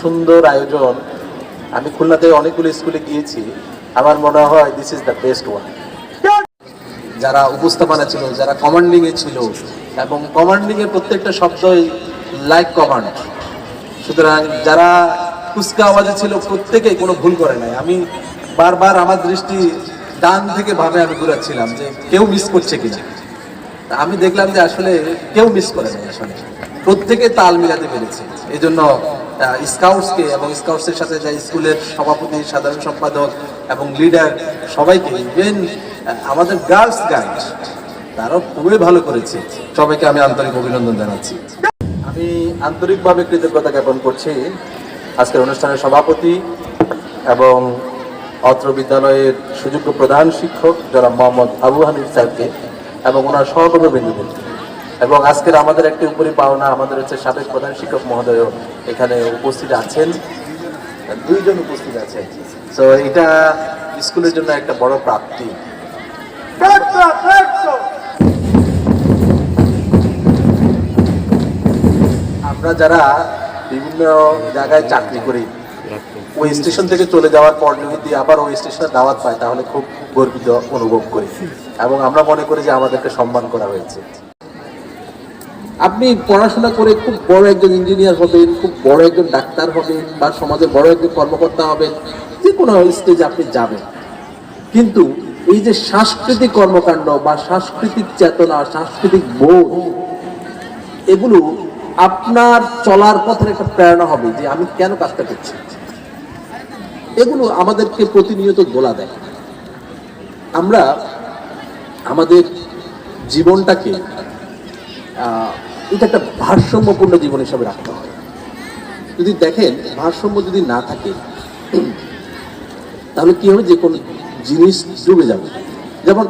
সুন্দর আয়োজন। আমি খুলনাতে অনেকগুলো স্কুলে গিয়েছি। আমার মনে হয় this is the best one যারা উপস্থাপনা ছিল, যারা কমান্ডিং এ ছিল, এবং কমান্ডিং এর প্রত্যেকটা শব্দই লাইক কমান্ড সুতরাং যারা কুচকা আওয়াজে ছিল, প্রত্যেকেই কোনো ভুল করে নাই। আমি বারবার আমার দৃষ্টি ডান থেকে ভাবে আমি ঘুরাচ্ছিলাম যে কেউ মিস করছে কিনা। আমি দেখলাম যে আসলে কেউ মিস করে নাই আসলে। প্রত্যেকে তাল মিলাতে পেরেছে। এই জন্য স্কাউটসকে এবং স্কাউটসের সাথে যে স্কুলের সভাপতি, সাধারণ সম্পাদক এবং লিডার সবাইকে, ইভেন আমাদের গার্লস গাইড, তারাও খুবই ভালো করেছে। সবাইকে আমি আন্তরিক অভিনন্দন জানাচ্ছি। আমি আন্তরিকভাবে কৃতজ্ঞতা জ্ঞাপন করছি আজকের অনুষ্ঠানের সভাপতি এবং অত্র বিদ্যালয়ের সুযোগ্য প্রধান শিক্ষক, যারা মোহাম্মদ আবু হানিফ সাহেবকে এবং ওনার সহকর্মীবৃন্দদের এবং আজকের আমাদের একটি উপরি পাওনা আমাদের হচ্ছে সাবেক প্রধান শিক্ষক মহোদয় এখানে উপস্থিত আছেন। দুইজন উপস্থিত আছেন। তো এটা স্কুলের জন্য একটা বড় প্রাপ্তি। আমরা যারা বিভিন্ন জায়গায় চাকরি করি, ওই স্টেশন থেকে চলে যাওয়ার পর যদি আবার ওই স্টেশনে দাওয়াত পাই, তাহলে খুব গর্বিত অনুভব করি। এবং আমরা মনে করি যে আমাদেরকে সম্মান করা হয়েছে। আপনি পড়াশোনা করে খুব বড় একজন ইঞ্জিনিয়ার হবেন, খুব বড় একজন ডাক্তার হবেন বা সমাজে বড় একজন কর্মকর্তা হবেন, যে কোনো স্টেজে আপনি যাবেন। কিন্তু এই যে সাংস্কৃতিক কর্মকাণ্ড বা সাংস্কৃতিক চেতনা, সাংস্কৃতিক বোধ, এগুলো আপনার চলার পথের একটা প্রেরণা হবে যে আমি কেন কাজটা করছি। এগুলো আমাদেরকে প্রতিনিয়ত গোলা দেয়। আমরা আমাদের জীবনটাকে এটা একটা ভারসাম্যপূর্ণ জীবন হিসাবে রাখতে হয়। যদি দেখেন, ভারসাম্য যদি না থাকে, তাহলে কি হবে? যে কোনো জিনিস ডুবে যাবে। যেমন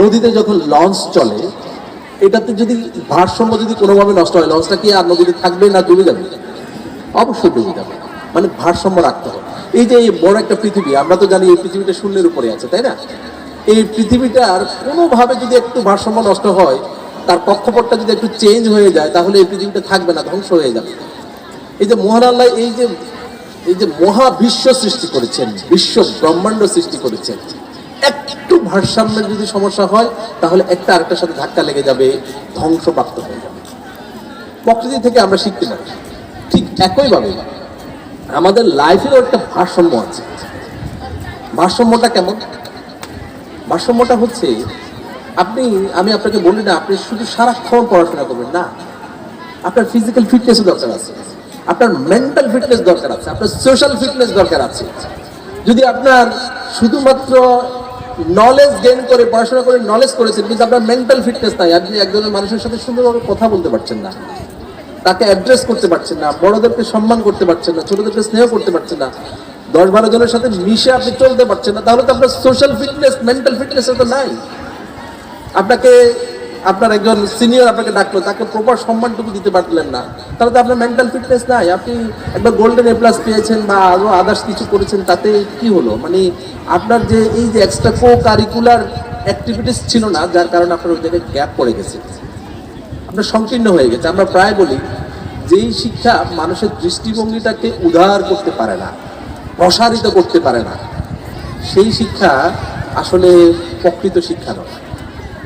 নদীতে যখন লঞ্চ চলে, এটাতে যদি ভারসাম্য যদি কোনোভাবে নষ্ট হয়, লঞ্চটা কি আর নদীতে থাকবে না ডুবে যাবে? অবশ্যই ডুবে যাবে। মানে ভারসাম্য রাখতে হবে। এই যে বড় একটা পৃথিবী, আমরা তো জানি এই পৃথিবীটা শূন্যের উপরে আছে, তাই না? এই পৃথিবীটার কোনোভাবে যদি একটু ভারসাম্য নষ্ট হয় তার কক্ষপথটা যদি একটু চেঞ্জ হয়ে যায়, তাহলে এই পৃথিবীটা থাকবে না, ধ্বংস হয়ে যাবে। এই যে মহান আল্লাহ এই যে এই যে মহাবিশ্ব সৃষ্টি করেছেন, বিশ্ব ব্রহ্মাণ্ড সৃষ্টি করেছেন, একটু ভারসাম্যের যদি সমস্যা হয়, তাহলে একটা আরেকটার সাথে ধাক্কা লেগে যাবে, ধ্বংসপ্রাপ্ত হয়ে যাবে। প্রকৃতি থেকে আমরা শিখতে পারি। ঠিক একইভাবে আমাদের লাইফেরও একটা ভারসাম্য আছে। ভারসাম্যটা কেমন? ভারসাম্যটা হচ্ছে আপনি, আমি আপনাকে বলি না, আপনি শুধু সারাক্ষণ পড়াশোনা করবেন, না। আপনার ফিজিক্যাল ফিটনেসও দরকার আছে। আপনার মেন্টাল ফিটনেস দরকার আছে, আপনার সোশ্যাল ফিটনেস দরকার আছে। যদি আপনার শুধুমাত্র নলেজ গেইন করে, পড়াশোনা করে নলেজ করেছেন, কিন্তু আপনার মেন্টাল ফিটনেস নাই, আপনি একজনের মানুষের সাথে সুন্দরভাবে কথা বলতে পারছেন না। তাকে অ্যাড্রেস করতে পারছেন না, বড়দেরকে সম্মান করতে পারছেন না, ছোটদেরকে স্নেহ করতে পারছেন না, দশ বারো জনের সাথে মিশে আপনি চলতে পারছেন না, তাহলে তো আপনার সোশ্যাল ফিটনেস মেন্টাল ফিটনেস তো নাই। আপনাকে, আপনার একজন সিনিয়র আপনাকে ডাকলো, তাকে প্রপার সম্মানটুকু দিতে পারলেন না। তাহলে তো আপনার মেন্টাল ফিটনেস নাই। আপনি একবার গোল্ডেন এ প্লাস পেয়েছেন বা আরও আদার্স কিছু করেছেন, তাতে কি হলো? মানে আপনার যে, এই যে এক্সট্রা কো কারিকুলার অ্যাক্টিভিটিস ছিল না, যার কারণে আপনার ওই জায়গায় গ্যাপ পড়ে গেছে। আপনার সংকীর্ণ হয়ে গেছে। আমরা প্রায় বলি, যেই শিক্ষা মানুষের দৃষ্টিভঙ্গিটাকে উদার করতে পারে না, প্রসারিত করতে পারে না, সেই শিক্ষা আসলে প্রকৃত শিক্ষা নয়।